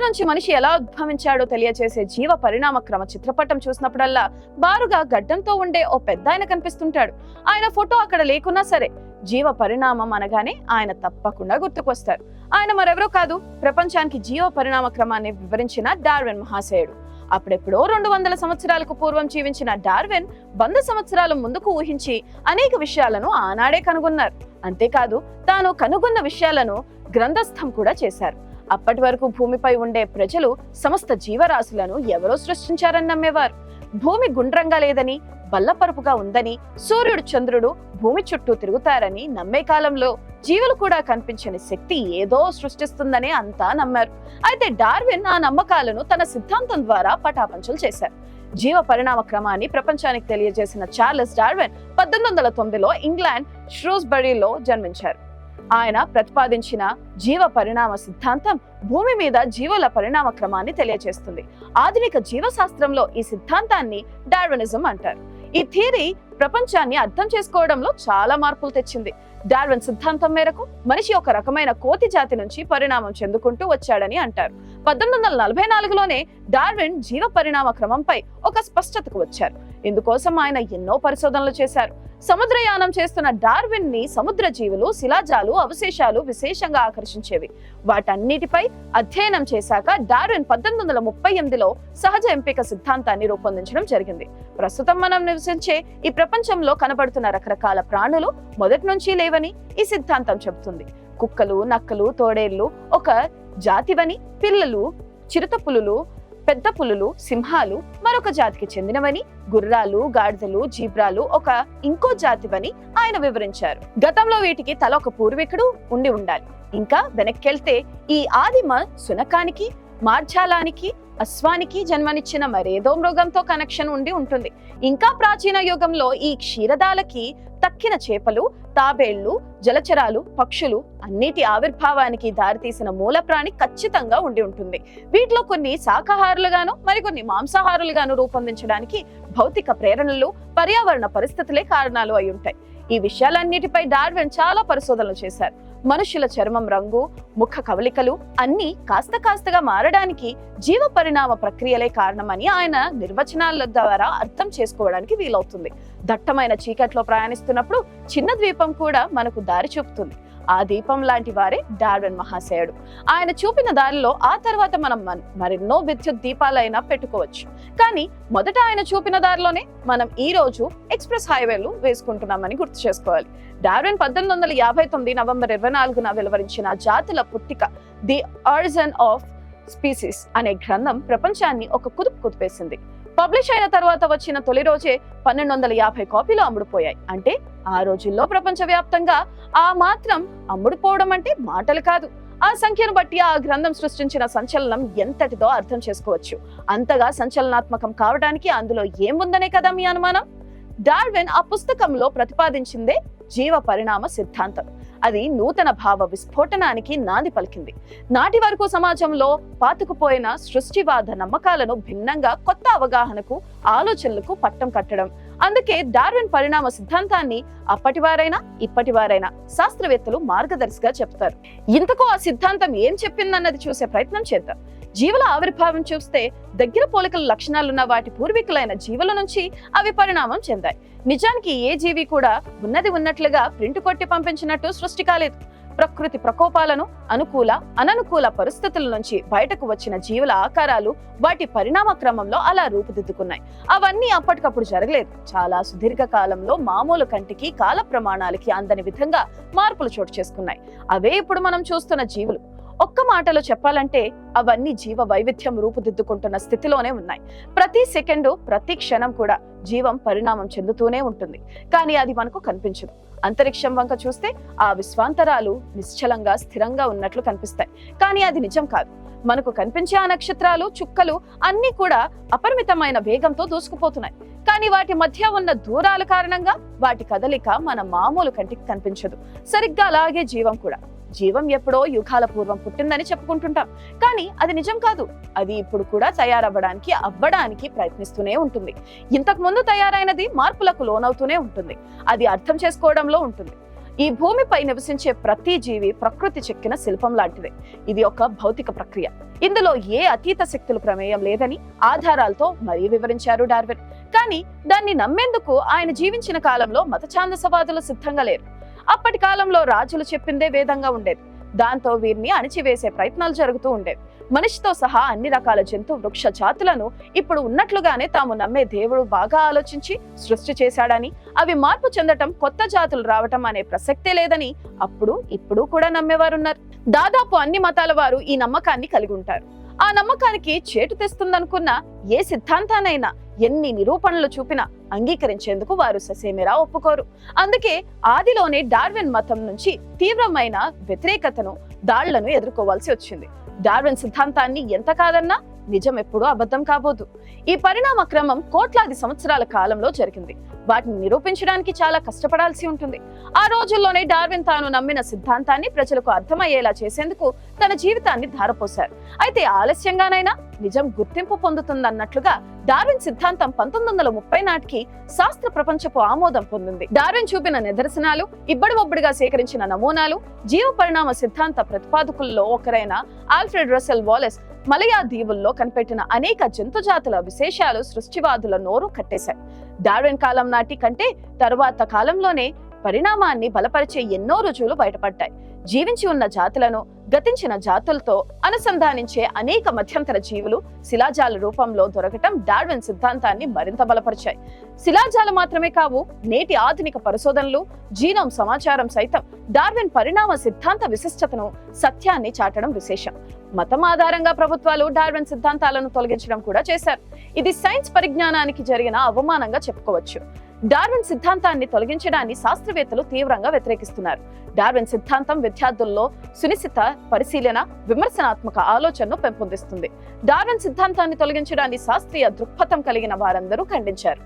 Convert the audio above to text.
నుంచి మనిషి ఎలా ఉద్భవించాడో తెలియజేసే జీవ పరిణామ క్రమ చిత్రపటం చూసినప్పుడల్లా బారుగా గడ్డంతో ఉండే ఓ పెద్ద ఆయన కనిపిస్తుంటాడు. ఆయన ఫోటో అక్కడ లేకున్నా సరే జీవ పరిణామం అనగానే ఆయన తప్పకుండా గుర్తుకొస్తారు. ఆయన మరెవరో కాదు ప్రపంచానికి జీవ పరిణామ క్రమాన్ని వివరించిన డార్విన్ మహాశయుడు. అప్పుడెప్పుడో రెండు వందల సంవత్సరాలకు పూర్వం జీవించిన డార్విన్ వంద సంవత్సరాల ముందుకు ఊహించి అనేక విషయాలను ఆనాడే కనుగొన్నారు. అంతేకాదు తాను కనుగొన్న విషయాలను గ్రంథస్థం కూడా చేశారు. అప్పటి వరకు భూమిపై ఉండే ప్రజలు సమస్త జీవరాశులను ఎవరో సృష్టించారని నమ్మేవారు. భూమి గుండ్రంగా లేదని బల్లపరుపుగా ఉందని సూర్యుడు చంద్రుడు భూమి చుట్టూ తిరుగుతారని నమ్మే కాలంలో జీవులు కూడా కనిపించని శక్తి ఏదో సృష్టిస్తుందని అంతా నమ్మారు. అయితే డార్విన్ ఆ నమ్మకాలను తన సిద్ధాంతం ద్వారా పటాపంచలు చేశారు. జీవ పరిణామ క్రమాన్ని ప్రపంచానికి తెలియజేసిన చార్లెస్ డార్విన్ పద్దెనిమిది వందల తొమ్మిదిలో ఇంగ్లాండ్ ష్రూస్బరీలో జన్మించారు. ఆయన ప్రతిపాదించిన జీవ పరిణామ సిద్ధాంతం భూమి మీద జీవుల పరిణామ క్రమాన్ని తెలియజేస్తుంది ఆధునిక జీవశాస్త్రంలో ఈ సిద్ధాంతాన్ని డార్వనిజం అంటారు. ఈ థియరీ ప్రపంచాన్ని అర్థం చేసుకోవడంలో చాలా మార్పులు తెచ్చింది. డార్విన్ సిద్ధాంతం మేరకు మనిషి ఒక రకమైన కోతి జాతి నుంచి పరిణామం చెందుకుంటూ వచ్చాడని అంటారు. పద్దెనిమిది వందల నలభై నాలుగులోనే డార్విన్ జీవ పరిణామ క్రమంపై ఒక స్పష్టతకు వచ్చారు. ఇందుకోసం ఆయన ఎన్నో పరిశోధనలు చేశారు. సముద్రయానం చేస్తున్న డార్విన్ని సముద్ర జీవులు శిలాజాలు అవశేషాలు విశేషంగా ఆకర్షించేవి. వాటన్నిటిపై అధ్యయనం చేశాక డార్విన్ పద్దెనిమిది వందల ముప్పై ఎనిమిదిలో సహజ ఎంపిక సిద్ధాంతాన్ని రూపొందించడం జరిగింది. ప్రస్తుతం మనం నివసించే ఈ ప్రపంచంలో కనబడుతున్న రకరకాల ప్రాణులు మొదటి నుంచి లేవని ఈ సిద్ధాంతం చెబుతుంది. కుక్కలు నక్కలు తోడేళ్ళు ఒక జాతివని పిల్లలు చిరుత పులులు పెద్ద పులులు సింహాలు మరొక జాతికి చెందినవని గుర్రాలు గాడిదలు జీబ్రాలు ఒక ఇంకో జాతివని ఆయన వివరించారు. గతంలో వీటికి తల ఒక పూర్వీకుడు ఉండి ఉండాలి. ఇంకా వెనక్కెళ్తే ఈ ఆదిమ శునకానికి మార్జాలానికి అశ్వానికి జన్మనిచ్చిన మరేదో మృగంతో కనెక్షన్ ఉండి ఉంటుంది. ఇంకా ప్రాచీన యుగంలో ఈ క్షీరదాలకి తక్కిన చేపలు తాబేళ్ళు జలచరాలు పక్షులు అన్నిటి ఆవిర్భావానికి దారితీసిన మూల ప్రాణి ఖచ్చితంగా ఉండి ఉంటుంది. వీటిలో కొన్ని శాకాహారులుగాను మరికొన్ని మాంసాహారులుగాను రూపొందించడానికి భౌతిక ప్రేరణలు పర్యావరణ పరిస్థితులే కారణాలు అయి ఉంటాయి. ఈ విషయాలన్నిటిపై డార్విన్ చాలా పరిశోధనలు చేశారు. మనుషుల చర్మం రంగు ముఖ కవలికలు అన్ని కాస్త కాస్తగా మారడానికి జీవ పరిణామ ప్రక్రియలే కారణమని ఆయన నిర్వచనాల ద్వారా అర్థం చేసుకోవడానికి వీలవుతుంది. దట్టమైన చీకట్లో ప్రయాణిస్తున్నప్పుడు చిన్న ద్వీపం కూడా మనకు దారి చూపుతుంది. ఆ దీపం లాంటి వారే డార్విన్ మహాశయుడు. ఆయన చూపిన దారిలో ఆ తర్వాత మనం మన్- మరెన్నో విద్యుత్ దీపాలైనా పెట్టుకోవచ్చు. కానీ మొదట ఆయన చూపిన దారిలోనే మనం ఈ రోజు ఎక్స్ప్రెస్ హైవేలు వేసుకుంటున్నామని గుర్తు చేసుకోవాలి. డార్విన్ పద్దెనిమిది వందల యాభై తొమ్మిది నవంబర్ ఇరవై నాలుగున వెలువరించిన జాతుల పుట్టిక ది ఆర్జన్ ఆఫ్ స్పీసీస్ అనే గ్రంథం ప్రపంచాన్ని ఒక కుదుపు కుదిపేసింది. పబ్లిష్ అయిన తర్వాత వచ్చిన తొలి రోజే పన్నెండు వందల యాభై కాపీలు అమ్ముడుపోయాయి. అంటే ఆ రోజుల్లో ప్రపంచవ్యాప్తంగా ఆ మాత్రం అమ్ముడుపోవడం అంటే మాటలు కాదు. ఆ సంఖ్యను బట్టి ఆ గ్రంథం సృష్టించిన సంచలనం ఎంతటిదో అర్థం చేసుకోవచ్చు. అంతగా సంచలనాత్మకం కావడానికి అందులో ఏముందనే కదా మీ అనుమానం? డార్విన్ ఆ పుస్తకంలో ప్రతిపాదించిందే జీవ పరిణామ సిద్ధాంతం. అది నూతన భావ విస్ఫోటనానికి నాంది పలికింది. నాటి వరకు సమాజంలో పాతుకుపోయిన సృష్టివాద నమ్మకాలను భిన్నంగా కొత్త అవగాహనకు ఆలోచనలకు పట్టం కట్టడం. అందుకే డార్విన్ పరిణామ సిద్ధాంతాన్ని అప్పటివారైనా ఇప్పటివారైనా శాస్త్రవేత్తలు మార్గదర్శిగా చెప్తారు. ఇంతకు ఆ సిద్ధాంతం ఏం చెప్పిందన్నది చూసే ప్రయత్నం చేద్దాం. జీవుల ఆవిర్భావం చూస్తే దగ్గర పోలికల లక్షణాలున్న వాటి పూర్వీకులైన జీవుల నుంచి అవి పరిణామం చెందాయి. నిజానికి ఏ జీవి కూడా ఉన్నది ఉన్నట్లుగా ప్రింట్ కొట్టి పంపించినట్టు సృష్టి కాలేదు. ప్రకృతి ప్రకోపాలను అనుకూల అననుకూల పరిస్థితుల నుంచి బయటకు వచ్చిన జీవుల ఆకారాలు వాటి పరిణామ క్రమంలో అలా రూపుదిద్దుకున్నాయి. అవన్నీ అప్పటికప్పుడు జరగలేదు. చాలా సుదీర్ఘ కాలంలో మామూలు కంటికి కాల ప్రమాణాలకి అందని విధంగా మార్పులు చోటు చేసుకున్నాయి. అవే ఇప్పుడు మనం చూస్తున్న జీవులు. ఒక్క మాటలో చెప్పాలంటే అవన్నీ జీవ వైవిధ్యం రూపుదిద్దుకుంటున్న స్థితిలోనే ఉన్నాయి. ప్రతి సెకండు ప్రతి క్షణం కూడా జీవం పరిణామం చెందుతూనే ఉంటుంది. కానీ అది మనకు కనిపించదు. అంతరిక్షం వంక చూస్తే ఆ విశ్వాంతరాలు నిశ్చలంగా స్థిరంగా ఉన్నట్లు కనిపిస్తాయి. కానీ అది నిజం కాదు. మనకు కనిపించే ఆ నక్షత్రాలు చుక్కలు అన్నీ కూడా అపరిమితమైన వేగంతో దూసుకుపోతున్నాయి. కానీ వాటి మధ్య ఉన్న దూరాల కారణంగా వాటి కదలిక మన మామూలు కంటికి కనిపించదు. సరిగ్గా అలాగే జీవం కూడా. జీవం ఎప్పుడో యుగాల పూర్వం పుట్టిందని చెప్పుకుంటుంటాం. కానీ అది నిజం కాదు. అది ఇప్పుడు కూడా తయారవ్వడానికి అవ్వడానికి ప్రయత్నిస్తూనే ఉంటుంది. ఇంతకు ముందు తయారైనది మార్పులకు లోనవుతూనే ఉంటుంది. అది అర్థం చేసుకోవడంలో ఉంటుంది. ఈ భూమిపై నివసించే ప్రతి జీవి ప్రకృతి చెక్కిన శిల్పం లాంటిదే. ఇది ఒక భౌతిక ప్రక్రియ. ఇందులో ఏ అతీత శక్తుల ప్రమేయం లేదని ఆధారాలతో మరీ వివరించారు డార్విన్. కానీ దాన్ని నమ్మేందుకు ఆయన జీవించిన కాలంలో మతఛాందసవాదులు సిద్ధంగా లేరు. అప్పటి కాలంలో రాజులు చెప్పిందే వేదంగా ఉండేది. దాంతో వీరిని అణిచివేసే ప్రయత్నాలు జరుగుతూ ఉండేవి. మనిషితో సహా అన్ని రకాల జంతు వృక్ష జాతులను ఇప్పుడు ఉన్నట్లుగానే తాము నమ్మే దేవుడు బాగా ఆలోచించి సృష్టి చేశాడని అవి మార్పు చెందటం కొత్త జాతులు రావటం అనే ప్రసక్తే లేదని అప్పుడు ఇప్పుడు కూడా నమ్మేవారున్నారు. దాదాపు అన్ని మతాల వారు ఈ నమ్మకాన్ని కలిగి ఉంటారు. ఆ నమ్మకానికి చేటు తెస్తుందనుకున్న ఏ సిద్ధాంతానైనా ఎన్ని నిరూపణలు చూపినా అంగీకరించేందుకు వారు ససేమిరా ఒప్పుకోరు. అందుకే ఆదిలోనే డార్విన్ మతం నుంచి తీవ్రమైన వ్యతిరేకతను దాళ్ళను ఎదుర్కోవాల్సి వచ్చింది. డార్విన్ సిద్ధాంతాన్ని ఎంత కాదన్నా నిజం ఎప్పుడూ అబద్ధం కాబోదు. ఈ పరిణామ క్రమం కోట్లాది సంవత్సరాల కాలంలో జరిగింది. వాటిని నిరూపించడానికి చాలా కష్టపడాల్సి ఉంటుంది. ఆ రోజుల్లోనే డార్విన్ తాను నమ్మిన సిద్ధాంతాన్ని ప్రజలకు అర్థమయ్యేలా చేసేందుకు తన జీవితాన్ని ధారపోశారు. అయితే ఆలస్యంగానైనా నిజం గుర్తింపు పొందుతుందన్నట్లుగా డార్విన్ సిద్ధాంతం పంతొమ్మిది వందల ముప్పై నాటికి శాస్త్ర ప్రపంచపు ఆమోదం పొందింది. డార్విన్ చూపిన నిదర్శనాలు ఇబ్బడిబొబ్బడిగా సేకరించిన నమూనాలు జీవ పరిణామ సిద్ధాంత ప్రతిపాదకుల్లో ఒకరైన ఆల్ఫ్రెడ్ రసెల్ వాలెస్ మలయా దీవుల్లో కనిపెట్టిన అనేక జంతు జాతుల విశేషాలు సృష్టివాదుల నోరు కట్టేశాయి. డార్విన్ కాలం నాటి కంటే తరువాత కాలంలోనే పరిణామాన్ని బలపరిచే ఎన్నో రుజువులు బయటపడ్డాయి. జీవించి ఉన్న జాతులను గతించిన జాతులతో అనుసంధానించే అనేక మధ్యంతర జీవులు శిలాజాల రూపంలో దొరకటం డార్విన్ సిద్ధాంతాన్ని మరింత బలపరిచాయి. శిలాజాలు మాత్రమే కావు నేటి ఆధునిక పరిశోధనలు జీనోమ్ సమాచారం సైతం డార్విన్ పరిణామ సిద్ధాంత విశిష్టతను సత్యాన్ని చాటడం విశేషం. మతం ఆధారంగా ప్రభుత్వాలు డార్విన్ సిద్ధాంతాలను తొలగించడం కూడా చేశారు. ఇది సైన్స్ పరిజ్ఞానానికి జరిగిన అవమానంగా చెప్పుకోవచ్చు. డార్విన్ సిద్ధాంతాన్ని తొలగించడాన్ని శాస్త్రవేత్తలు తీవ్రంగా వ్యతిరేకిస్తున్నారు. డార్విన్ సిద్ధాంతం విద్యార్థుల్లో సునిశ్చిత పరిశీలన విమర్శనాత్మక ఆలోచనను పెంపొందిస్తుంది. డార్విన్ సిద్ధాంతాన్ని తొలగించడాన్ని శాస్త్రీయ దృక్పథం కలిగిన వారందరూ ఖండించారు.